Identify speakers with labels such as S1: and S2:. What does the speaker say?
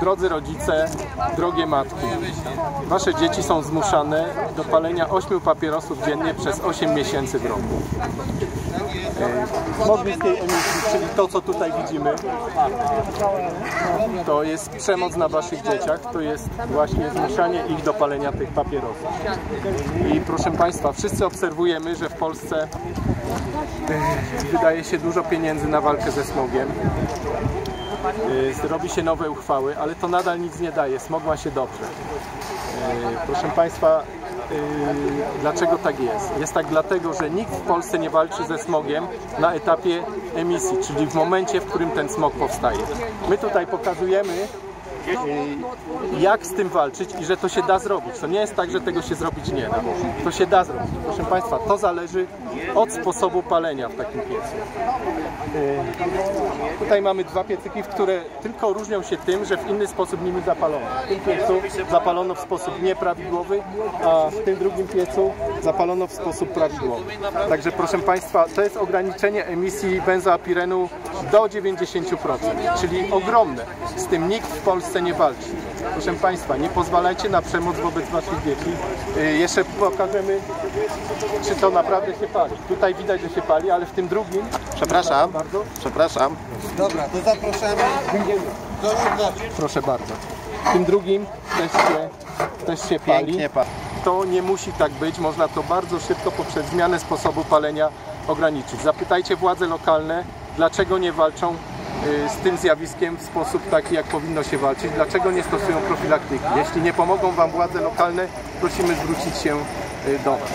S1: Drodzy rodzice, drogie matki, wasze dzieci są zmuszane do palenia 8 papierosów dziennie przez 8 miesięcy w roku. E, Smog niskiej emisji, czyli to co tutaj widzimy, to jest przemoc na waszych dzieciach, to jest właśnie zmuszanie ich do palenia tych papierosów. I proszę Państwa, wszyscy obserwujemy, że w Polsce e, wydaje się dużo pieniędzy na walkę ze smogiem. E, Robi się nowe uchwały, ale to nadal nic nie daje. Smog ma się dobrze. E, Proszę Państwa, e, dlaczego tak jest? Jest tak dlatego, że nikt w Polsce nie walczy ze smogiem na etapie emisji, czyli w momencie, w którym ten smog powstaje. My tutaj pokazujemy, jak z tym walczyć i że to się da zrobić. To nie jest tak, że tego się zrobić nie da. To się da zrobić. Proszę Państwa, to zależy od sposobu palenia w takim piecu. Tutaj mamy dwa piecyki, które tylko różnią się tym, że w inny sposób nimi zapalono. W tym piecu zapalono w sposób nieprawidłowy, a w tym drugim piecu zapalono w sposób prawidłowy. Także proszę Państwa, to jest ograniczenie emisji benzoapirenu do 90%, czyli ogromne. Z tym nikt w Polsce nie walczy. Proszę Państwa, nie pozwalajcie na przemoc wobec Waszych dzieci. Y, Jeszcze pokażemy, czy to naprawdę się pali. Tutaj widać, że się pali, ale w tym drugim
S2: Przepraszam,
S1: bardzo
S2: przepraszam.
S3: Dobra, to zapraszamy.
S1: Proszę bardzo. W tym drugim też się, też się pali.
S2: Pięknie pan.
S1: To nie musi tak być. Można to bardzo szybko poprzez zmianę sposobu palenia ograniczyć. Zapytajcie władze lokalne, dlaczego nie walczą y, z tym zjawiskiem w sposób taki, jak powinno się walczyć. Dlaczego nie stosują profilaktyki. Jeśli nie pomogą Wam władze lokalne, prosimy zwrócić się y, do nas.